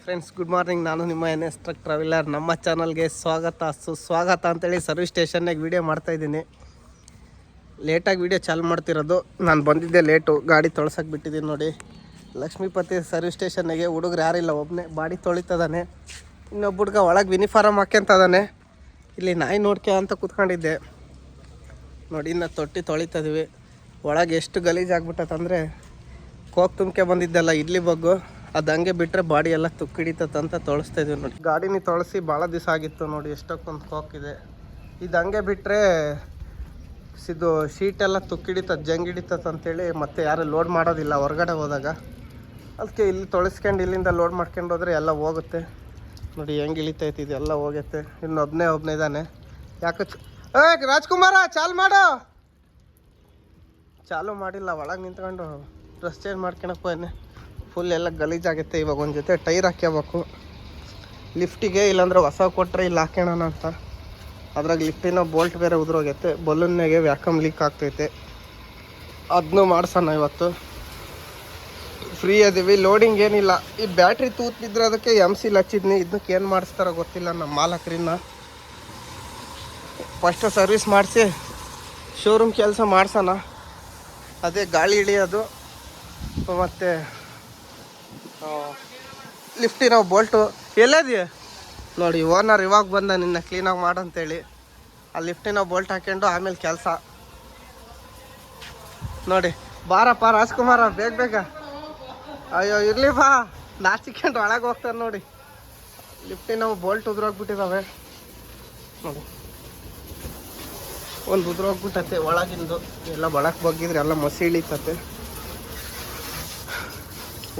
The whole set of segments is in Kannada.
ಫ್ರೆಂಡ್ಸ್ ಗುಡ್ ಮಾರ್ನಿಂಗ್ ನಾನು ನಿಮ್ಮ ಎನ್ ಎಸ್ ಟ್ರಕ್ ಟ್ರಾವೆಲರ್ ನಮ್ಮ ಚಾನಲ್ಗೆ ಸ್ವಾಗತ. ಸುಸ್ವಾಗತ ಅಂತೇಳಿ ಸರ್ವಿಸ್ ಸ್ಟೇಷನ್ನಾಗ ವಿಡಿಯೋ ಮಾಡ್ತಾ ಇದ್ದೀನಿ. ಲೇಟಾಗಿ ವೀಡಿಯೋ ಚಾಲು ಮಾಡ್ತಿರೋದು. ನಾನು ಬಂದಿದ್ದೆ ಲೇಟು ಗಾಡಿ ತೊಳ್ಸಕ್ಕೆ ಬಿಟ್ಟಿದ್ದೀನಿ ನೋಡಿ. ಲಕ್ಷ್ಮೀಪತಿ ಸರ್ವಿಸ್ ಸ್ಟೇಷನ್ನಿಗೆ ಹುಡುಗರು ಯಾರಿಲ್ಲ ಒಬ್ಬನೇ ಬಾಡಿ ತೊಳಿತದಾನೆ. ಇನ್ನೊಬ್ಬ ಹುಡುಗ ಒಳಗೆ ಯೂನಿಫಾರ್ಮ್ ಹಾಕ್ಯಂತದಾನೆ. ಇಲ್ಲಿ ನಾಯಿ ನೋಡ್ಕೆ ಅಂತ ಕೂತ್ಕೊಂಡಿದ್ದೆ. ನೋಡಿ, ಇನ್ನು ತೊಟ್ಟಿ ತೊಳಿತದ್ವಿ ಒಳಗೆ ಎಷ್ಟು ಗಲೀಜಾಗ್ಬಿಟ್ಟತಂದರೆ ಕೋಕ್ ತುಂಬ್ಕೆ ಬಂದಿದ್ದೆಲ್ಲ, ಇಡ್ಲಿ ಬಗ್ಗು. ಅದು ಹಂಗೆ ಬಿಟ್ಟರೆ ಬಾಡಿ ಎಲ್ಲ ತುಕ್ಕಿಡಿತಂತ ತೊಳಸ್ತಾ ಇದೀವಿ ನೋಡಿ. ಗಾಡಿನ ತೊಳಸಿ ಭಾಳ ದಿವಸ ಆಗಿತ್ತು ನೋಡಿ, ಎಷ್ಟೊಕ್ಕೊಂದು ಕೋಕ್ ಇದೆ. ಇದು ಹಂಗೆ ಬಿಟ್ಟರೆ ಇದು ಶೀಟ್ ಎಲ್ಲ ತುಕ್ಕಿಡಿತದ ಜಂಗಿಡಿತತ್ ಅಂತೇಳಿ ಮತ್ತೆ ಯಾರು ಲೋಡ್ ಮಾಡೋದಿಲ್ಲ ಹೊರಗಡೆ ಹೋದಾಗ. ಅದಕ್ಕೆ ಇಲ್ಲಿ ತೊಳಸ್ಕೊಂಡು ಇಲ್ಲಿಂದ ಲೋಡ್ ಮಾಡ್ಕೊಂಡು ಹೋದ್ರೆ ಎಲ್ಲ ಹೋಗುತ್ತೆ. ನೋಡಿ ಹೆಂಗೆ ಇಳಿತೈತಿ ಇದೆಲ್ಲ ಹೋಗುತ್ತೆ. ಇನ್ನು ಒಬ್ಬನೇ ಒಬ್ಬನೇ ಇದ್ದಾನೆ ಯಾಕೆ ಏ, ರಾಜ್ಕುಮಾರ, ಚಾಲು ಮಾಡು. ಚಾಲು ಮಾಡಿಲ್ಲ, ಒಳಗೆ ನಿಂತ್ಕೊಂಡು ಡ್ರೆಸ್ ಚೇಂಜ್ ಮಾಡ್ಕೊಳಕ್ಕೆ ಹೋಯ್ನೆ ಫುಲ್ ಎಲ್ಲ ಗಲೀಜಾಗುತ್ತೆ ಇವಾಗ ಒಂದು ಜೊತೆ ಟೈರ್ ಹಾಕ್ಯಬೇಕು. ಲಿಫ್ಟಿಗೆ ಇಲ್ಲಾಂದ್ರೆ ಹೊಸ ಕೊಟ್ಟರೆ ಇಲ್ಲಿ ಹಾಕ್ಯೋಣ ಅಂತ. ಅದ್ರಾಗ ಲಿಫ್ಟಿನ ಬೋಲ್ಟ್ ಬೇರೆ ಉದುರೋಗೈತೆ. ಬಲೂನ್ನಾಗೆ ವ್ಯಾಕಮ್ ಲೀಕ್ ಆಗ್ತೈತೆ. ಅದನ್ನೂ ಮಾಡ್ಸೋಣ ಇವತ್ತು. ಫ್ರೀ ಅದೀವಿ. ಲೋಡಿಂಗ್ ಏನಿಲ್ಲ. ಈ ಬ್ಯಾಟ್ರಿ ತೂತ್ ಬಿದ್ದರೆ ಅದಕ್ಕೆ ಎಂ ಸಿ ಹಚ್ಚಿದ್ನಿ. ಇದಕ್ಕೆ ಏನು ಮಾಡಿಸ್ತಾರೋ ಗೊತ್ತಿಲ್ಲ. ನಮ್ಮ ಮಾಲಕರಿನ ಫಸ್ಟ್ ಸರ್ವಿಸ್ ಮಾಡಿಸಿ. ಶೋರೂಮ್ ಕೆಲಸ ಮಾಡ್ಸೋಣ. ಅದೇ ಗಾಳಿ ಇಳಿಯೋದು. ಮತ್ತು ಲಿಫ್ಟಿನ ಬೋಲ್ಟು ಎಲ್ಲದಿ? ನೋಡಿ ಓನರ್ ಇವಾಗ ಬಂದ ನಿನ್ನ ಕ್ಲೀನಾಗಿ ಮಾಡಂತೇಳಿ. ಆ ಲಿಫ್ಟಿನ ಬೋಲ್ಟ್ ಹಾಕ್ಕೊಂಡು ಆಮೇಲೆ ಕೆಲಸ. ನೋಡಿ, ಬಾರಪ್ಪ ರಾಜ್ಕುಮಾರ, ಬೇಗ ಬೇಗ. ಅಯ್ಯೋ, ಇರ್ಲಿ ಬಾ. ನಾಚಿಕೊಂಡು ಒಳಗೆ ಹೋಗ್ತಾರೆ ನೋಡಿ. ಲಿಫ್ಟಿನ ಬೋಲ್ಟ್ ಉದುರೋಗ್ಬಿಟ್ಟಿದ್ದಾವೆ ನೋಡಿ. ಒಂದು ಉದುರೋಗ್ಬಿಟ್ಟತೆ ಒಳಗಿಂದು. ಎಲ್ಲ ಒಳಗೆ ಬಗ್ಗಿದ್ರೆ ಎಲ್ಲ ಮಸಿ ಇಳಿತತೆ.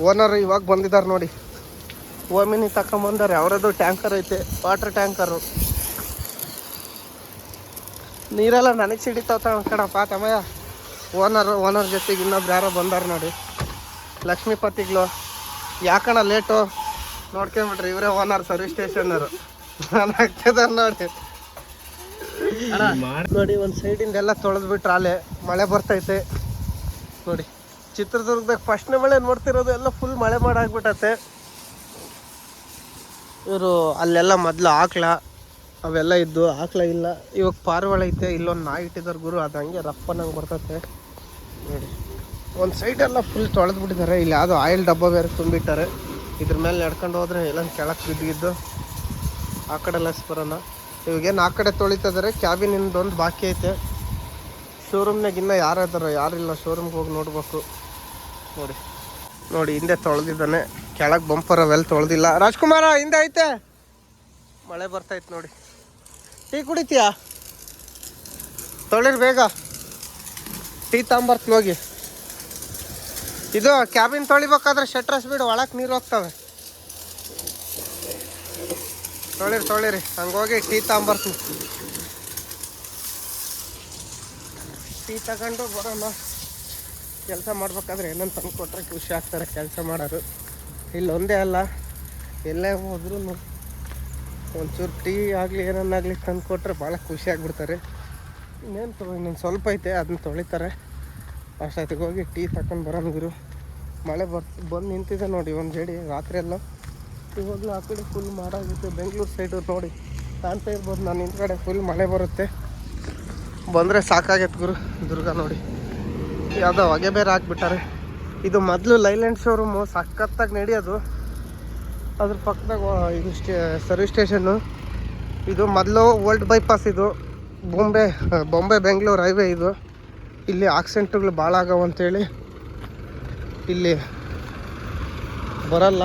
ಓನರ್ ಇವಾಗ ಬಂದಿದ್ದಾರೆ ನೋಡಿ. ಓಮಿನಿ ತಕೊಂಬಂದಾರೆ ಅವರದ್ದು ಟ್ಯಾಂಕರ್ ಐತೆ. Water tanker. ನೀರೆಲ್ಲ ನನಗೆ ಸಿಡಿತಾವ ಕಣಪ್ಪ ತಮ್ಮಯ್ಯ. ಓನರ್ ಓನರ್ ಜೊತೆಗೆ ಇನ್ನೊಬ್ರು ಯಾರೋ ಬಂದಾರ ನೋಡಿ. ಲಕ್ಷ್ಮೀಪತಿಗಳು ಯಾಕಣ ಲೇಟು ನೋಡ್ಕೊಂಬಿಟ್ರಿ ಇವರೇ ಓನರ್ ಸರ್ವಿಸ್ ಸ್ಟೇಷನರು ನಾನು ಆಗ್ತಿದಾರೆ ನೋಡಿ. ನೋಡಿ ಒಂದು ಸೈಡಿಂದ ಎಲ್ಲ ತೊಳೆದ್ಬಿಟ್ರೆ ಅಲ್ಲೇ. ಮಳೆ ಬರ್ತೈತೆ. ನೋಡಿ. ಚಿತ್ರದುರ್ಗದಾಗ ಫಸ್ಟ್ನೇ ಮಳೆ ನೋಡ್ತಿರೋದು ಎಲ್ಲ ಫುಲ್ ಮಳೆ ಮಾಡಾಕ್ಬಿಟ್ಟತೆ ಇವರು ಅಲ್ಲೆಲ್ಲ ಮೊದಲು ಆಕ್ಳ, ಅವೆಲ್ಲ ಇದ್ದು ಆಕ್ಳ ಇಲ್ಲ. ಇವಾಗ ಪಾರಿವಾಳ ಐತೆ, ಇಲ್ಲೊಂದು ನಾಯಿ ಇಟ್ಟಿದ್ದಾರೆ ಗುರು, ಅದು ಹಂಗೆ ರಪ್ಪನಂಗೆ ಬರ್ತತೆ ನೋಡಿ, ಒಂದು ಸೈಡೆಲ್ಲ ಫುಲ್ ತೊಳೆದು ಬಿಟ್ಟಿದ್ದಾರೆ ಇಲ್ಲಿ ಯಾವುದೋ ಆಯಿಲ್ ಡಬ್ಬ ಬೇರೆ ತುಂಬಿಟ್ಟಾರೆ. ಇದ್ರ ಮೇಲೆ ನಡ್ಕೊಂಡು ಹೋದ್ರೆ ಎಲ್ಲ ಕೆಳಕ್ಕೆ ಬಿದ್ದಿದ್ದು ಆ ಕಡೆ ಲಸ್ ಬರೋಣ. ಇವಾಗೇನು ಆ ಕಡೆ ತೊಳಿತಿದ್ದಾರೆ ಕ್ಯಾಬಿನಿಂದ ಒಂದು ಬಾಕಿ ಐತೆ. ಶೋರೂಮ್ನಾಗ ಇನ್ನೂ ಯಾರು ಯಾರಿಲ್ಲ ಶೋರೂಮ್ಗೆ ಹೋಗಿ ನೋಡ್ಬೇಕು. ನೋಡಿ. ನೋಡಿ, ಹಿಂದೆ ತೊಳೆದಿದ್ದಾನೆ. ಕೆಳಗೆ ಬಂಪರ್ ಅವೆಲ್ಲ ತೊಳೆದಿಲ್ಲ. ರಾಜ್ಕುಮಾರ, ಹಿಂದೆ ಐತೆ. ಮಳೆ ಬರ್ತೈತೆ ನೋಡಿ. ಟೀ ಕುಡಿತೀಯಾ? ತೊಳಿರಿ ಬೇಗ. ಟೀ ತಗೊಂಬರ್ತೀನಿ ಹೋಗಿ. ಇದು ಕ್ಯಾಬಿನ್ ತೊಳಿಬೇಕಾದ್ರೆ ಶಟ್ರಸ್ ಬಿಡು ಒಳಕ್ಕೆ ನೀರು ಹೋಗ್ತವೆ. ತೊಳಿರಿ ತೊಳಿರಿ. ಹಂಗೋಗಿ ಟೀ ತಗೊಂಬರ್ತೀನಿ ಟೀ ತಗೊಂಡು ಬರೋಣ. ಕೆಲಸ ಮಾಡ್ಬೇಕಾದ್ರೆ ಏನಂತ ತಂದು ಕೊಟ್ರೆ ಖುಷಿ ಆಗ್ತಾರೆ ಕೆಲಸ ಮಾಡೋರು. ಇಲ್ಲೊಂದೇ ಅಲ್ಲ, ಎಲ್ಲೇ ಹೋದ್ರೂ ಒಂಚೂರು ಟೀ ಆಗಲಿ ಏನನ್ನಾಗಲಿ ತಂದು ಕೊಟ್ಟರೆ ಭಾಳ ಖುಷಿ ಆಗಿಬಿಡ್ತಾರೆ. ಇನ್ನೇನು ತೊಗೊ, ಇನ್ನೊಂದು ಸ್ವಲ್ಪ ಐತೆ, ಅದನ್ನ ತೊಳಿತಾರೆ. ಅಷ್ಟೊತ್ತಿಗೆ ಹೋಗಿ ಟೀ ತಗೊಂಡು ಬರೋಣ ಗುರು. ಮಳೆ ಬರ್, ಬಂದು ನಿಂತಿದೆ ನೋಡಿ ಒಂದು ಜಡಿ, ರಾತ್ರಿ ಎಲ್ಲ. ಇವಾಗಲೂ ಆ ಕಡೆ ಫುಲ್ ಮಾಡಾಗುತ್ತೆ ಬೆಂಗಳೂರು ಸೈಡು ನೋಡಿ. ಕಾಣ್ತಾ ಇರ್ಬೋದು, ನಾನು ಕಡೆ ಫುಲ್ ಮಳೆ ಬರುತ್ತೆ. ಬಂದರೆ ಸಾಕಾಗೈತೆ ಗುರು. ದುರ್ಗ ನೋಡಿ. ಯಾವುದೋ ಹೊಗೆ ಬೇರೆ ಹಾಕ್ಬಿಟ್ಟಾರೆ. ಇದು ಮೊದಲು ಲೈಲ್ಯಾಂಡ್ ಶೋರೂಮು, ಸಖತ್ತಾಗಿ ನಡೆಯೋದು. ಅದ್ರ ಪಕ್ಕದಾಗ ಇದು ಸ್ಟೇ ಸರ್ವಿಸ್ ಸ್ಟೇಷನ್ನು. ಇದು ಮೊದಲು ಓಲ್ಡ್ ಬೈಪಾಸ್ ಇದು. ಬೊಂಬೆ ಬೊಂಬೆ, ಬೆಂಗಳೂರು ಹೈವೇ ಇದು. ಇಲ್ಲಿ ಆಕ್ಸಿಡೆಂಟ್ಗಳು ಭಾಳ ಆಗವು ಅಂತೇಳಿ ಇಲ್ಲಿ ಬರಲ್ಲ.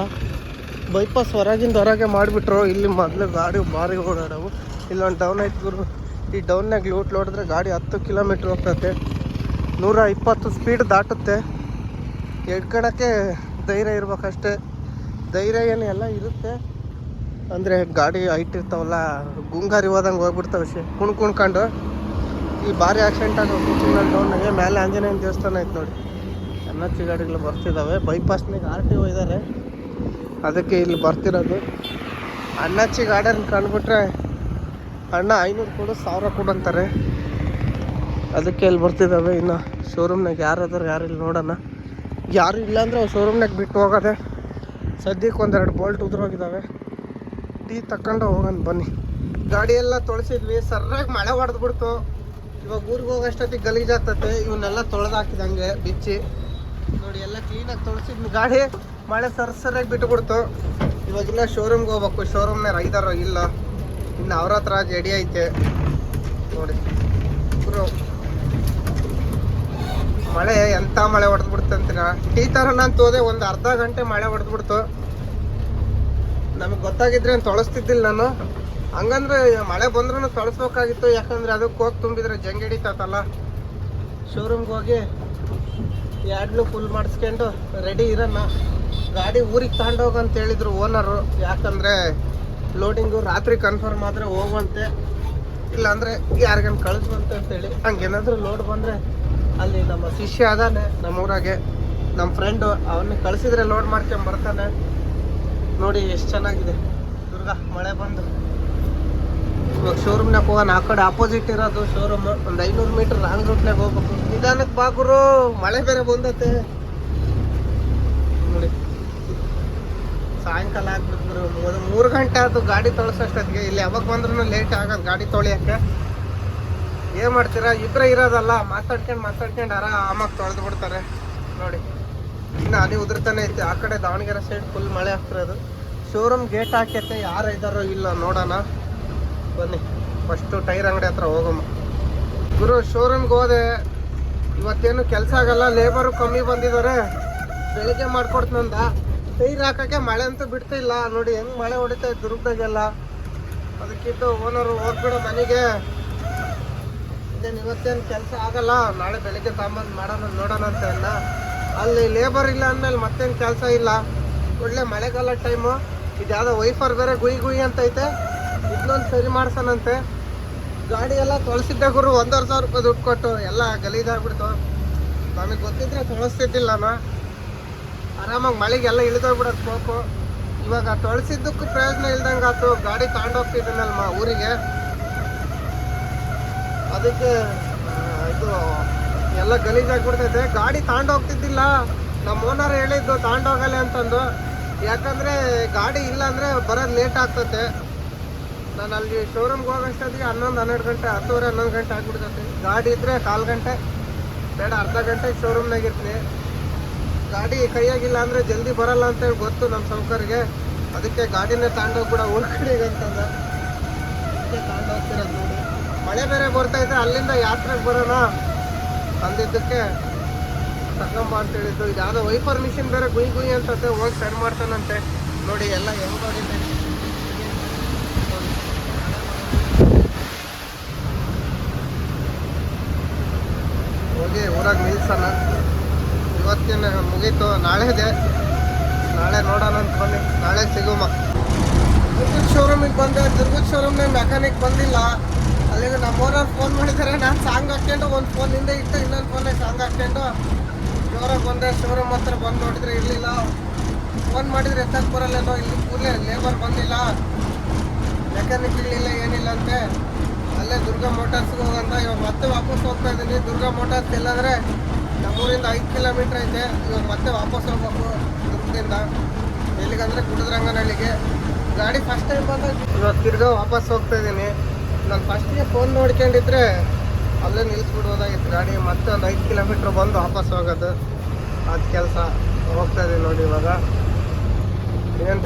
ಬೈಪಾಸ್ ಹೊರಗಿಂದ ಹೊರಗೆ ಮಾಡಿಬಿಟ್ರು. ಇಲ್ಲಿ ಮೊದಲು ಗಾಡಿ ಭಾರಿ ಓಡಾಡವು. ಇಲ್ಲೊಂದು ಡೌನ್ ಐತೆ ಗುರು. ಈ ಡೌನ್ನಾಗ ಲೂಟ್ ಲೋಡಿದ್ರೆ ಗಾಡಿ ಹತ್ತು ಕಿಲೋಮೀಟ್ರ್ ಹೋಗ್ತೈತೆ. ನೂರ ಇಪ್ಪತ್ತು ಸ್ಪೀಡ್ ದಾಟುತ್ತೆ. ಎಡ್ಕಡಕ್ಕೆ ಧೈರ್ಯ ಇರ್ಬೇಕಷ್ಟೇ. ಧೈರ್ಯ ಏನು ಎಲ್ಲ ಇರುತ್ತೆ. ಅಂದರೆ ಗಾಡಿ ಹೈಟ್ ಇರ್ತಾವಲ್ಲ, ಗುಂಗಾರಿ ಹೋದಂಗೆ ಹೋಗ್ಬಿಡ್ತಾವೆ ಶೇ ಕುಣ್ ಕುಣ್ಕೊಂಡು ಈ ಭಾರಿ ಆಕ್ಸಿಡೆಂಟ್ ಆಗೋ ಡೌನ್ ಡೌನ್ನಾಗೆ ಮೇಲೆ ಆಂಜನೇಯನ ದೇವಸ್ಥಾನ ಐತೆ ನೋಡಿ. ಎನ್ ಗಾಡಿಗಳು ಬರ್ತಿದ್ದಾವೆ ಬೈಪಾಸ್ನಾಗ ಆರ್ ಟಿ ಒ ಇದ್ದಾರೆ ಅದಕ್ಕೆ ಇಲ್ಲಿ ಬರ್ತಿರೋದು. ಅಣ್ಣಚ್ಚಿ ಗಾರ್ಡನ್ ಕಂಡುಬಿಟ್ರೆ ಅಣ್ಣ, ಐನೂರು ಕೊಡು, ಸಾವಿರ ಕೊಡು ಅಂತಾರೆ. ಅದಕ್ಕೆ ಅಲ್ಲಿ ಬರ್ತಿದ್ದಾವೆ. ಇನ್ನು ಶೋರೂಮ್ನಾಗ ಯಾರು ಅದಾರ ಯಾರು ಇಲ್ಲಿ ನೋಡೋಣ. ಯಾರು ಇಲ್ಲ ಅಂದರೆ ಶೋರೂಮ್ನಾಗ ಬಿಟ್ಟು ಹೋಗೋದೆ. ಸದ್ಯಕ್ಕೆ ಒಂದೆರಡು ಬೋಲ್ಟ್ ಉದುರೋಗಿದ್ದಾವೆ ಟೀ ತಕ್ಕೊಂಡು ಹೋಗೋಣ, ಬನ್ನಿ. ಗಾಡಿ ಎಲ್ಲ ತೊಳಸಿದ್ವಿ. ಸರ್ರಾಗಿ ಮಳೆ ಹೊಡೆದ್ಬಿಡ್ತು ಇವಾಗ ಊರಿಗೆ ಹೋಗೋಷ್ಟೊತ್ತಿಗೆ ಗಲೀಜಾಗ್ತತೆ ಇವನ್ನೆಲ್ಲ ತೊಳೆದಾಕಿದಂಗೆ ಬಿಚ್ಚಿ. ನೋಡಿ, ಎಲ್ಲ ಕ್ಲೀನಾಗಿ ತೊಳಸಿದ್ವಿ. ಗಾಡಿ ಮಳೆ ಸರ್ ಸರಿಯಾಗಿ ಬಿಟ್ಟುಬಿಡ್ತು ಇವಾಗಿಲ್ಲ ಶೋರೂಮ್ಗೆ ಹೋಗ್ಬೇಕು. ಶೋರೂಮ್ನಾಗ ಐದಾರು ಇಲ್ಲ. ಇನ್ನು ಅವ್ರ ಹತ್ರ ಜಡಿ ಐತೆ. ನೋಡಿ. ಮಳೆ ಎಂಥ ಮಳೆ ಹೊಡೆದ್ಬಿಡ್ತು ಬಿಡ್ತಂತೀರ ಟೀ ತರ ಅಂತ ಹೋದೆ, ಒಂದು ಅರ್ಧ ಗಂಟೆ ಮಳೆ ಹೊಡೆದ್ಬಿಡ್ತು. ನಮಗೆ ಗೊತ್ತಾಗಿದ್ರೆ ತೊಳಸ್ತಿದ್ದಿಲ್ಲ ನಾನು. ಹಂಗಂದ್ರೆ ಮಳೆ ಬಂದ್ರೂ ತೊಳಸ್ಬೇಕಾಗಿತ್ತು, ಯಾಕಂದ್ರೆ ಅದಕ್ಕೆ ಹೋಗಿ ತುಂಬಿದ್ರೆ ಜಂಗ್ ಹಿಡಿತಲ್ಲ ಶೋರೂಮ್ಗೆ ಹೋಗಿ ಯಾಡ್ಲು ಫುಲ್ ಮಾಡಿಸ್ಕೊಂಡು ರೆಡಿ ಇರೋಣ. ಗಾಡಿ ಊರಿಗೆ ತಗೊಂಡೋಗಂತ ಹೇಳಿದ್ರು ಓನರು ಯಾಕಂದ್ರೆ ಲೋಡಿಂಗು ರಾತ್ರಿ ಕನ್ಫರ್ಮ್ ಆದರೆ ಹೋಗುವಂತೆ, ಇಲ್ಲಾಂದರೆ ಯಾರಿಗನ್ ಕಳಿಸುವಂತೆ ಅಂತೇಳಿ. ಹಂಗೇನಾದರೂ ಲೋಡ್ ಬಂದರೆ ಅಲ್ಲಿ ನಮ್ಮ ಶಿಷ್ಯ ಅದಾನೆ, ನಮ್ಮೂರಾಗೆ. ನಮ್ಮ ಫ್ರೆಂಡು ಅವನ್ನ ಕಳಿಸಿದ್ರೆ ಲೋಡ್ ಮಾಡ್ಕೊಂಡ್ ಬರ್ತಾನೆ. ನೋಡಿ ಎಷ್ಟು ಚೆನ್ನಾಗಿದೆ. ದುರ್ಗಾ, ಮಳೆ ಬಂದು. ಇವಾಗ ಶೋರೂಮ್ನಾಗ ಹೋಗೋಣ. ಆ ಕಡೆ ಆಪೋಸಿಟ್ ಇರೋದು ಶೋರೂಮ್ ಒಂದು ಐನೂರು ಮೀಟರ್ ರಾಂಗ್ ರೂಟ್ನಾಗ ಹೋಗ್ಬೇಕು. ನಿಧಾನಕ್ಕೆ ಬಾಗುರು ಮಳೆ ಬೇರೆ ಬಂದತೆ. ನೋಡಿ. ಸಾಯಂಕಾಲ ಆಗ್ಬಿಡ್ತಂದ್ರೆ. ಒಂದು ಮೂರು ಗಂಟೆ ಆಯ್ತು ಗಾಡಿ ತೊಳಸೋಷ್ಟೊತ್ತಿಗೆ ಇಲ್ಲಿ ಯಾವಾಗ ಬಂದ್ರೂ ಲೇಟ್ ಆಗೋದು ಗಾಡಿ ತೊಳಿಯೋಕ್ಕೆ. ಏನು ಮಾಡ್ತೀರಾ? ಇಬ್ಬರ ಇರೋದಲ್ಲ, ಮಾತಾಡ್ಕೊಂಡು ಮಾತಾಡ್ಕೊಂಡು ಆರಾಮಾಗಿ ತೊಳೆದು ಬಿಡ್ತಾರೆ. ನೋಡಿ. ಇನ್ನು ಹನಿ ಉದುರ್ತಾನೆ ಐತಿ. ಆ ಕಡೆ ದಾವಣಗೆರೆ ಸೈಡ್ ಫುಲ್ ಮಳೆ ಆಗ್ತಿರೋದು. ಶೋರೂಮ್ ಗೇಟ್ ಹಾಕೈತೆ. ಯಾರು ಇದ್ದಾರೋ ಇಲ್ಲ ನೋಡೋಣ. ಬನ್ನಿ. ಫಸ್ಟು ಟೈರ್ ಅಂಗಡಿ ಹತ್ರ ಹೋಗಮ್ಮ ಗುರು ಶೋರೂಮ್ಗೆ ಹೋದೆ. ಇವತ್ತೇನು ಕೆಲಸ ಆಗಲ್ಲ ಲೇಬರು ಕಮ್ಮಿ ಬಂದಿದ್ದಾರೆ. ಬೆಳಿಗ್ಗೆ ಮಾಡ್ಕೊಡ್ತಂದ ಟೈರ್ ಹಾಕಕ್ಕೆ ಮಳೆ ಅಂತೂ ಬಿಡ್ತಿಲ್ಲ ನೋಡಿ ಹೆಂಗ್ ಮಳೆ ಹೊಡಿತಾ ಇತ್ತು ದುರ್ಗದಾಗೆಲ್ಲ. ಅದಕ್ಕಿಟ್ಟು ಓನರು ಹೋಗ್ಬಿಡ ಮನೆಗೆ. ಇವತ್ತೇನು ಕೆಲಸ ಆಗಲ್ಲ. ನಾಳೆ ಬೆಳಿಗ್ಗೆ ತಾಂಬಂದು ಮಾಡೋಣ, ನೋಡೋಣ ಅಂತ ಅಲ್ಲ ಅಲ್ಲಿ ಲೇಬರ್ ಇಲ್ಲ ಅಂದಮೇಲೆ ಮತ್ತೇನು ಕೆಲಸ ಇಲ್ಲ. ಒಳ್ಳೆ ಮಳೆಗಾಲ ಟೈಮು ಇದು ಯಾವುದೋ ವೈಫರ್ ಬೇರೆ ಗುಯ್ ಗುಯ್ ಅಂತ ಐತೆ ಇದನ್ನೊಂದು ಸರಿ ಮಾಡ್ಸೋಣಂತೆ ಗಾಡಿ ಎಲ್ಲ ತೊಳಸಿದ್ದೆ ಗುರು, ಒಂದೂವರೆ ಸಾವಿರ ರೂಪಾಯಿ ದುಡ್ಡು ಕೊಟ್ಟು. ಎಲ್ಲ ಗಲೀಜಾಗ್ಬಿಡ್ತು. ನಮಗೆ ಗೊತ್ತಿದ್ರೆ ತೊಳಸ್ತಿದ್ದಿಲ್ಲ ನಾ. ಆರಾಮಾಗಿ ಮಳೆಗೆಲ್ಲ ಇಳಿದೋಗ್ಬಿಡೋದು ಕೋಪು ಇವಾಗ ತೊಳಸಿದ್ದಕ್ಕೂ ಪ್ರಯೋಜನ ಇಲ್ದಂಗೆ ಆಯ್ತು ಗಾಡಿ ತಗೊಂಡೋಗ್ತಿದ್ದೀನಲ್ಲ ಮಾ ಊರಿಗೆ. ಅದಕ್ಕೆ ಇದು, ಎಲ್ಲ ಗಲೀಜಾಗ್ಬಿಡ್ತೈತೆ ಗಾಡಿ ತಗೊಂಡೋಗ್ತಿದ್ದಿಲ್ಲ. ನಮ್ಮ ಓನರ್ ಹೇಳಿದ್ದು ತಗೊಂಡೋಗಲ್ಲ ಅಂತಂದು. ಯಾಕಂದರೆ ಗಾಡಿ ಇಲ್ಲ ಅಂದರೆ ಬರೋದು ಲೇಟ್ ಆಗ್ತತೆ. ನಾನು ಅಲ್ಲಿ ಶೋರೂಮ್ಗೆ ಹೋಗೋಷ್ಟೊತ್ತಿಗೆ ಹನ್ನೊಂದು, ಹನ್ನೆರಡು ಗಂಟೆ, ಹತ್ತುವರೆ, ಹನ್ನೊಂದು ಗಂಟೆ ಆಗ್ಬಿಡ್ತೈತಿ. ಗಾಡಿ ಇದ್ದರೆ ಕಾಲು ಗಂಟೆ, ಬೇಡ ಅರ್ಧ ಗಂಟೆ ಶೋರೂಮ್ನಾಗ ಇರ್ತೀನಿ. ಗಾಡಿ ಕೈಯಾಗಿಲ್ಲ ಅಂದರೆ ಜಲ್ದಿ ಬರಲ್ಲ ಅಂತೇಳಿ ಗೊತ್ತು ನಮ್ಮ ಸೌಕರ್ಗೆ ಅದಕ್ಕೆ ಗಾಡಿನೇ ತಗೊಂಡೋಗ್ಬಿಡ ಕೂಡ ಕಡೆಗೆ ಅಂತಂದ ನೋಡಿ. ಮಳೆ ಬೇರೆ ಬರ್ತಾ ಇದ್ರೆ ಅಲ್ಲಿಂದ ಯಾತ್ರೆಗೆ ಬರೋಣ ಅಂದಿದ್ದಕ್ಕೆ ತಗೊಂಬ ಅಂತ ಹೇಳಿದ್ದು. ಇದು ಯಾವುದೋ ವೈಪರ್ ಮಿಷಿನ್ ಬೇರೆ ಗುಯ್ ಗುಯ್ ಅಂತ ಹೋಗಿ ಸೆಂಡ್ ಮಾಡ್ತಾನಂತೆ. ನೋಡಿ, ಎಲ್ಲ ಹೆಂಗೋಗಿದೆ ಹೋಗಿ ಊರಾಗ ನಿಲ್ಸೋಣ. ಇವತ್ತಿನ ಮುಗೀತು. ನಾಳೆದೆ ನಾಳೆ ನೋಡೋಣ ಅಂತ ಬನ್ನಿ ನಾಳೆ ಸಿಗುಮ ದುರ್ಗದ ಶೋರೂಮಿಗೆ ಬಂದೆ. ದುರ್ಗದ ಶೋರೂಮ್ನ ಮೆಕ್ಯಾನಿಕ್ ಬಂದಿಲ್ಲ. ಅಲ್ಲಿಗೆ ನಮ್ಮೂರವ್ರು ಫೋನ್ ಮಾಡಿದ್ದಾರೆ ನಾನು ಸಾಂಗ್ ಹಾಕ್ಕೊಂಡು ಒಂದು ಫೋನ್ ಹಿಂದೆ ಇಟ್ಟು ಇನ್ನೊಂದು ಫೋನೇ ಸಾಂಗ್ ಹಾಕ್ಕೊಂಡು ಜೋರಾಗಿ ಬಂದೆ. ಶೋರೂಮ್ ಹತ್ರ ಬಂದು ನೋಡಿದ್ರೆ ಇರಲಿಲ್ಲ ಫೋನ್ ಮಾಡಿದ್ರೆ ಎತ್ತಕ್ಕೆ ಬರಲ್ಲೇನೋ, ಇಲ್ಲಿ ಕೂಡಲೇ ಲೇಬರ್ ಬಂದಿಲ್ಲ. ಮೆಕ್ಯಾನಿಕ್ ಇರಲಿಲ್ಲ ಏನಿಲ್ಲ ಅಂತೆ. ಅಲ್ಲೇ ದುರ್ಗಾ ಮೋಟಾರ್ಸ್ಗೆ ಹೋಗಂತ ಇವಾಗ ಮತ್ತೆ ವಾಪಸ್ ಹೋಗ್ತಾ ಇದ್ದೀನಿ. ದುರ್ಗಾ ಮೋಟಾರ್ಸ್ ಇಲ್ಲಾಂದ್ರೆ ನಮ್ಮೂರಿಂದ ಐದು ಕಿಲೋಮೀಟ್ರ್ ಐತೆ. ಇವಾಗ ಮತ್ತೆ ವಾಪಸ್ ಹೋಗ್ಬೇಕು ದುರ್ಗದಿಂದ ಎಲ್ಲಿಗಂದ್ರೆ ಕುಡಿದ್ರಂಗನಹಳ್ಳಿಗೆ ಗಾಡಿ ಫಸ್ಟ್ ಟೈಮ್ ಬಂದಾಗ ಇವಾಗ ತಿರ್ಗಾ ವಾಪಸ್ ಹೋಗ್ತಾ ಇದ್ದೀನಿ. ನಾನು ಫಸ್ಟಿಗೆ ಫೋನ್ ನೋಡ್ಕೊಂಡಿದ್ರೆ ಅಲ್ಲೇ ನಿಲ್ಲಿಸ್ಬಿಡ್ಬೋದಾಗಿತ್ತು ಗಾಡಿ. ಮತ್ತೆ ಒಂದು ಐದು ಕಿಲೋಮೀಟ್ರ್ ಬಂದು ವಾಪಸ್ ಹೋಗೋದು. ಅದು ಕೆಲಸ. ಹೋಗ್ತಾ ಇದೀನಿ ನೋಡಿ ಇವಾಗ. ಏನು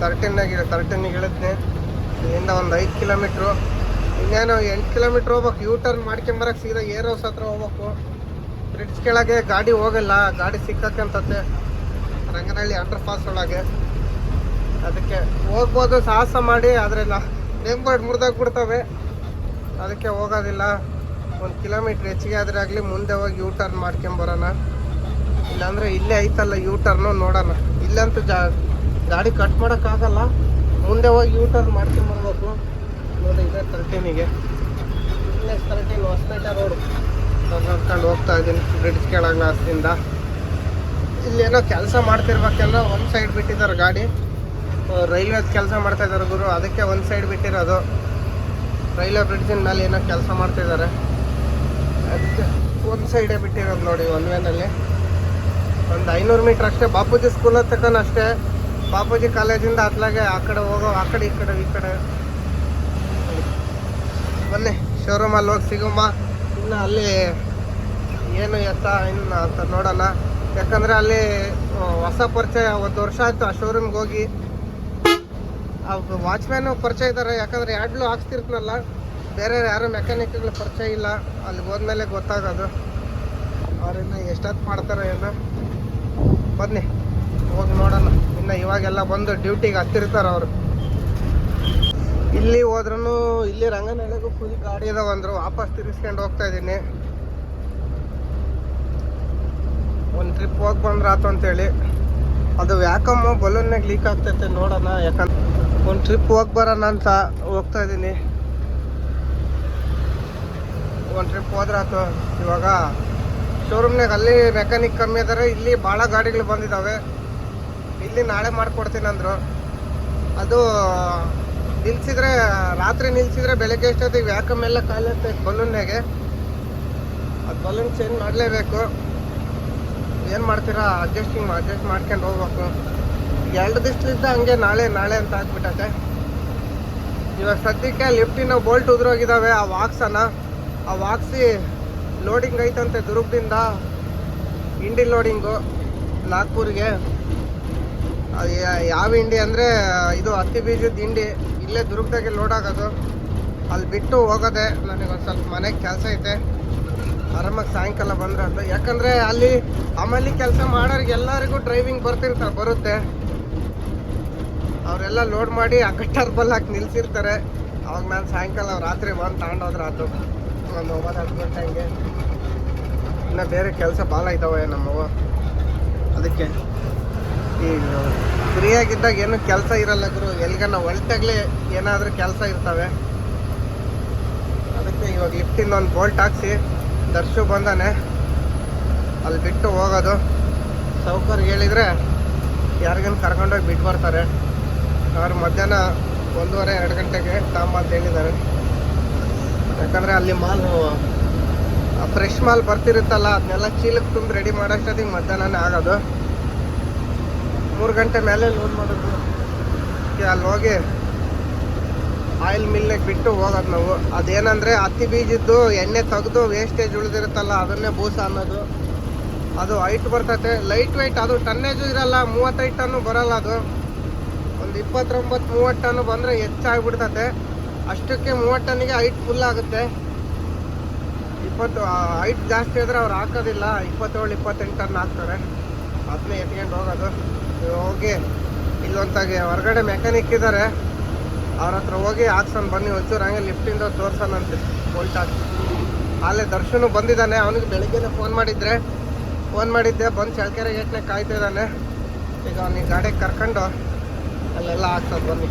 ತರ್ಟೀನಾಗ ತರ್ಟಿನ್ ಇಳಿದ್ನಿ. ಇಲ್ಲಿಂದ ಒಂದು ಐದು ಕಿಲೋಮೀಟ್ರು. ಇನ್ನೇನು ಎಂಟು ಕಿಲೋಮೀಟ್ರ್ ಹೋಗ್ಬೇಕು. ಯೂ ಟರ್ನ್ ಮಾಡ್ಕೊಂಬರಕ್ಕೆ ಸೀದಾ ಏರ್ ಹೌಸ್ ಹತ್ರ ಹೋಗ್ಬೇಕು. ಬ್ರಿಡ್ಜ್ ಕೆಳಗೆ ಗಾಡಿ ಹೋಗಲ್ಲ, ಗಾಡಿ ಸಿಕ್ಕಂತತೆ ರಂಗನಹಳ್ಳಿ ಅಂಡರ್ ಪಾಸ್ ಒಳಗೆ. ಅದಕ್ಕೆ ಹೋಗ್ಬೋದು, ಸಾಹಸ ಮಾಡಿ, ಆದರೆ ನೇಮ್ ಬೋರ್ಡ್ ಮುರಿದಾಗ್ಬಿಡ್ತವೆ ಅದಕ್ಕೆ ಹೋಗೋದಿಲ್ಲ. ಒಂದು ಕಿಲೋಮೀಟ್ರ್ ಹೆಚ್ಚಿಗೆ ಆದರೆ ಆಗಲಿ ಮುಂದೆ ಹೋಗಿ ಯೂ ಟರ್ನ್ ಮಾಡ್ಕೊಂಬರೋಣ. ಇಲ್ಲಾಂದರೆ ಇಲ್ಲೇ ಐತಲ್ಲ ಯೂ ಟರ್ನು ನೋಡೋಣ. ಇಲ್ಲಂತೂ ಜಾ, ಗಾಡಿ ಕಟ್ ಮಾಡೋಕ್ಕಾಗಲ್ಲ. ಮುಂದೆ ಹೋಗಿ ಯೂ ಟರ್ನ್ ಮಾಡ್ಕೊಂಬರ್ಬೇಕು. ನೋಡಿ ಇದೆ ತರ್ಟೀನಿಗೆ ಇಲ್ಲೇ ತರ್ಟೀನ್ ಹೊಸಪೇಟೆ ರೋಡು ನೋಡ್ಕೊಂಡು ಹೋಗ್ತಾ ಇದ್ದೀನಿ ಬ್ರಿಡ್ಜ್ ಕೆಳಗೆ ಇಲ್ಲಿ ಇಲ್ಲೇನೋ ಕೆಲಸ ಮಾಡ್ತಿರ್ಬೇಕೆಲ್ಲ, ಒಂದು ಸೈಡ್ ಬಿಟ್ಟಿದ್ದಾರೆ ಗಾಡಿ. ರೈಲ್ವೆ ಕೆಲಸ ಮಾಡ್ತಾ ಇದ್ದಾರೆ ಗುರು. ಅದಕ್ಕೆ ಒಂದು ಸೈಡ್ ಬಿಟ್ಟಿರೋದು. ರೈಲ್ವೆ ಬ್ರಿಡ್ಜಿನ ಮೇಲೆ ಏನೋ ಕೆಲಸ ಮಾಡ್ತಿದ್ದಾರೆ. ಅದಕ್ಕೆ ಒಂದು ಸೈಡೇ ಬಿಟ್ಟಿರೋದು ನೋಡಿ ಒನ್ ವೇನಲ್ಲಿ ಒಂದು ಐನೂರು ಮೀಟ್ರ್ ಅಷ್ಟೇ. ಬಾಪೂಜಿ ಸ್ಕೂಲ್ ಹತ್ತಕ್ಕನ ಅಷ್ಟೇ. ಬಾಪೂಜಿ ಕಾಲೇಜಿಂದ ಅತ್ಲಾಗೆ ಆ ಕಡೆ ಹೋಗೋ, ಆ ಕಡೆ ಈ ಕಡೆ ಈ ಕಡೆ. ಬನ್ನಿ ಶೋರೂಮಲ್ಲಿ ಹೋಗಿ ಸಿಗುಮ್ಮ. ಇನ್ನು ಅಲ್ಲಿ ಏನು ಎತ್ತ ಇನ್ನು ಅಂತ ನೋಡೋಣ ಯಾಕಂದರೆ ಅಲ್ಲಿ ಆ, ಹೊಸ ಪರಿಚಯ ಒಂದು ವರ್ಷ ಆಯಿತು ಆ ಶೋರೂಮ್ಗೆ ಹೋಗಿ. ವಾಚ್ಮ್ಯಾನು ಪರಿಚಯ ಇದ್ದಾರೆ ಯಾಕಂದರೆ ಯಾಡ್ಲು ಹಾಕ್ತಿರ್ತನಲ್ಲ ಬೇರೆ ಯಾರು ಮೆಕ್ಯಾನಿಕ್ಗಳು ಪರಿಚಯ ಇಲ್ಲ. ಅಲ್ಲಿಗೆ ಹೋದ್ಮೇಲೆ ಗೊತ್ತಾಗೋದು. ಅವ್ರಿನ್ನ ಎಷ್ಟೊತ್ತು ಮಾಡ್ತಾರೆ ಏನು? ಬನ್ನಿ ಹೋಗಿ ನೋಡೋಣ. ಇನ್ನು ಇವಾಗೆಲ್ಲ ಬಂದು ಡ್ಯೂಟಿಗೆ ಹತ್ತಿರ್ತಾರೆ ಅವರು. ಇಲ್ಲಿ ಹೋದ್ರೂ ಇಲ್ಲಿ ರಂಗನಹಳ್ಳಿಗೂ ಫುಲ್ ಗಾಡಿ ಇದಾವ ಅಂದ್ರು ವಾಪಸ್ ತಿರ್ಸ್ಕೊಂಡು ಹೋಗ್ತಾ ಇದ್ದೀನಿ. ಒಂದು ಟ್ರಿಪ್ ಹೋಗಿ ಬಂದ್ರೆ ಆತು ಅಂತೇಳಿ. ಅದು ಯಾಕಮ್ಮ ಬಲೂನ್ನಾಗ ಲೀಕ್ ಆಗ್ತೈತೆ ನೋಡೋಣ ಯಾಕಂದ್ರೆ ಒಂದು ಟ್ರಿಪ್ ಹೋಗಿ ಬರೋಣ ಅಂತ ಹೋಗ್ತಾ ಇದ್ದೀನಿ. ಒಂದು ಟ್ರಿಪ್ ಹೋದ್ರೆ ಆತು ಇವಾಗ ಶೋರೂಮ್ನಾಗ ಅಲ್ಲಿ ಮೆಕ್ಯಾನಿಕ್ ಕಮ್ಮಿ ಇದ್ದಾರೆ ಇಲ್ಲಿ ಭಾಳ ಗಾಡಿಗಳು ಬಂದಿದ್ದಾವೆ ಇಲ್ಲಿ ನಾಳೆ ಮಾಡಿಕೊಡ್ತೀನಿ ಅಂದರು. ಅದು ನಿಲ್ಸಿದ್ರೆ, ರಾತ್ರಿ ನಿಲ್ಸಿದ್ರೆ ಬೆಳಗ್ಗೆ ಎಷ್ಟೊತ್ತಿಗೆ ವ್ಯಾಕಮ್ ಎಲ್ಲ ಖಾಲಿ ಆಗ್ತೈತೆ ಬಲೂನ್ನಾಗೆ ಅದು ಬಲೂನ್ ಚೇಂಜ್ ಮಾಡಲೇಬೇಕು. ಏನು ಮಾಡ್ತೀರಾ? ಅಡ್ಜಸ್ಟಿಂಗ್ ಅಡ್ಜಸ್ಟ್ ಮಾಡ್ಕೊಂಡು ಹೋಗ್ಬೇಕು. ಎರಡು ದಿವಸದಿಂದ ಹಂಗೆ ನಾಳೆ ನಾಳೆ ಅಂತ ಹಾಕ್ಬಿಟ್ಟತೆ ಇವಾಗ ಸದ್ಯಕ್ಕೆ ಲಿಫ್ಟಿನ ಬೋಲ್ಟ್ ಉದುರೋಗಿದ್ದಾವೆ ಆ ವಾಕ್ಸನ. ಆ ವಾಕ್ಸಿ ಲೋಡಿಂಗ್ ಐತಂತೆ ದುರ್ಗದಿಂದ. ಇಂಡಿ ಲೋಡಿಂಗು ನಾಗ್ಪುರ್ಗೆ. ಯಾವ ಇಂಡಿ ಅಂದರೆ, ಇದು ಹತ್ತಿ ಬೀಜದ ಇಂಡಿ ಇಲ್ಲೇ ದುರ್ಗದಾಗೆ ಲೋಡ್ ಆಗೋದು. ಅಲ್ಲಿ ಬಿಟ್ಟು ಹೋಗೋದೆ ನನಗೆ ಒಂದು ಸ್ವಲ್ಪ ಮನೆಗೆ ಕೆಲಸ ಐತೆ. ಆರಾಮಾಗಿ ಸಾಯಂಕಾಲ ಬಂದ್ರೆ ಅಂತ. ಯಾಕಂದರೆ ಅಲ್ಲಿ ಆಮೇಲೆ ಕೆಲಸ ಮಾಡೋರಿಗೆ ಎಲ್ಲರಿಗೂ ಡ್ರೈವಿಂಗ್ ಬರ್ತಿರ್ತಾರೆ ಬರುತ್ತೆ. ಅವರೆಲ್ಲ ಲೋಡ್ ಮಾಡಿ ಆ ಕಟ್ಟರ್ ಬಲ್ ಹಾಕಿ ನಿಲ್ಸಿರ್ತಾರೆ. ಅವಾಗ ನಾನು ಸಾಯಂಕಾಲ ರಾತ್ರಿ ಬಂದು ತಗೊಂಡೋದ್ರೆ ಅದು. ಒಂದು ಒಂಬತ್ತು, ಹತ್ತು ಗಂಟೆ ಹಂಗೆ. ಇನ್ನು ಬೇರೆ ಕೆಲಸ ಭಾಳ ಇದ್ದಾವೆ ನಮ್ಮವ ಅದಕ್ಕೆ ಈ ಫ್ರೀಯಾಗಿದ್ದಾಗ ಏನು ಕೆಲಸ ಇರಲ್ಲ ಗುರು. ಎಲ್ಲಿಗನ ಹೊಲ್ಟಾಗ್ಲೇ ಏನಾದರೂ ಕೆಲಸ ಇರ್ತವೆ. ಅದಕ್ಕೆ ಇವಾಗ ಲಿಫ್ಟಿಂದ ಒಂದು ಬೋಲ್ಟ್ ಹಾಕ್ಸಿ, ದರ್ಶು ಬಂದಾನೆ. ಅಲ್ಲಿ ಬಿಟ್ಟು ಹೋಗೋದು. ಸೌಕರ್ಯ ಹೇಳಿದರೆ ಯಾರಿಗನ್ನು ಕರ್ಕೊಂಡೋಗಿ ಬಿಟ್ಟು ಬರ್ತಾರೆ. ಅವ್ರು ಮಧ್ಯಾಹ್ನ ಒಂದೂವರೆ, ಎರಡು ಗಂಟೆಗೆ ತಾಂಬಂತ ಹೇಳಿದ್ದಾರೆ. ಯಾಕಂದರೆ ಅಲ್ಲಿ ಮಾಲು ಫ್ರೆಶ್ ಮಾಲ್ ಬರ್ತಿರುತ್ತಲ್ಲ, ಅದನ್ನೆಲ್ಲ ಚೀಲಕ್ಕೆ ತುಂಬ ರೆಡಿ ಮಾಡೋಷ್ಟೊತ್ತಿಗೆ ಮಧ್ಯಾಹ್ನನೇ ಆಗೋದು. ಮೂರು ಗಂಟೆ ಮೇಲೆ ಲೋಡ್ ಮಾಡೋದು ಅಲ್ಲಿ ಹೋಗಿ ಆಯಿಲ್ ಮಿಲ್ನಾಗ ಬಿಟ್ಟು ಹೋಗೋದು ನಾವು. ಅದೇನಂದರೆ ಹತ್ತಿ ಬೀಜದ್ದು ಎಣ್ಣೆ ತೆಗೆದು ವೇಸ್ಟೇಜ್ ಉಳಿದಿರುತ್ತಲ್ಲ, ಅದನ್ನೇ ಬೂಸ ಅನ್ನೋದು. ಅದು ಹೈಟ್ ಬರ್ತೈತೆ. ಲೈಟ್ ವೈಟ್ ಅದು ಟನ್ನೇಜು ಇರಲ್ಲ, ಮೂವತ್ತೈದು ಟನ್ನು ಬರಲ್ಲ ಅದು. ಒಂದು ಇಪ್ಪತ್ತೊಂಬತ್ತು, ಮೂವತ್ತು ಟನ್ನು ಬಂದರೆ ಹೆಚ್ಚಾಗ್ಬಿಡ್ತತೆ. ಅಷ್ಟಕ್ಕೆ ಮೂವತ್ತು ಟನ್ನಿಗೆ ಹೈಟ್ ಫುಲ್ ಆಗುತ್ತೆ. ಇಪ್ಪತ್ತು ಹೈಟ್ ಜಾಸ್ತಿ ಆದರೆ ಅವ್ರು ಹಾಕೋದಿಲ್ಲ. ಇಪ್ಪತ್ತೇಳು ಇಪ್ಪತ್ತೆಂಟು ಟನ್ ಹಾಕ್ತಾರೆ. ಅದನ್ನೇ ಎತ್ಕೊಂಡು ಹೋಗೋದು. ಹೋಗಿ ಇಲ್ಲೊಂದಾಗಿ ಹೊರಗಡೆ ಮೆಕ್ಯಾನಿಕ್ ಇದ್ದಾರೆ ಅವ್ರ ಹತ್ರ ಹೋಗಿ ಹಾಕ್ಸೋಣ ಬನ್ನಿ, ಒಂಚೂರು ಹಂಗೆ ಲಿಫ್ಟಿಂದ ತೋರ್ಸೋಣಂತೆ ಬೋಲ್ಟ್ ಹಾಕಿ. ಅಲ್ಲೇ ದರ್ಶನು ಬಂದಿದ್ದಾನೆ, ಅವನಿಗೆ ಬೆಳಿಗ್ಗೆನೇ ಫೋನ್ ಮಾಡಿದ್ರೆ. ಫೋನ್ ಮಾಡಿದ್ದೆ, ಬಂದು ಚಳ್ಕೆರೆ ಗೇಟ್ನಾಗ ಕಾಯ್ತಾ ಇದ್ದಾನೆ. ಈಗ ಅವ್ನಿಗೆ ಗಾಡಿಗೆ ಕರ್ಕೊಂಡು ಅಲ್ಲೆಲ್ಲ ಹಾಕ್ಸೋದು ಬನ್ನಿ.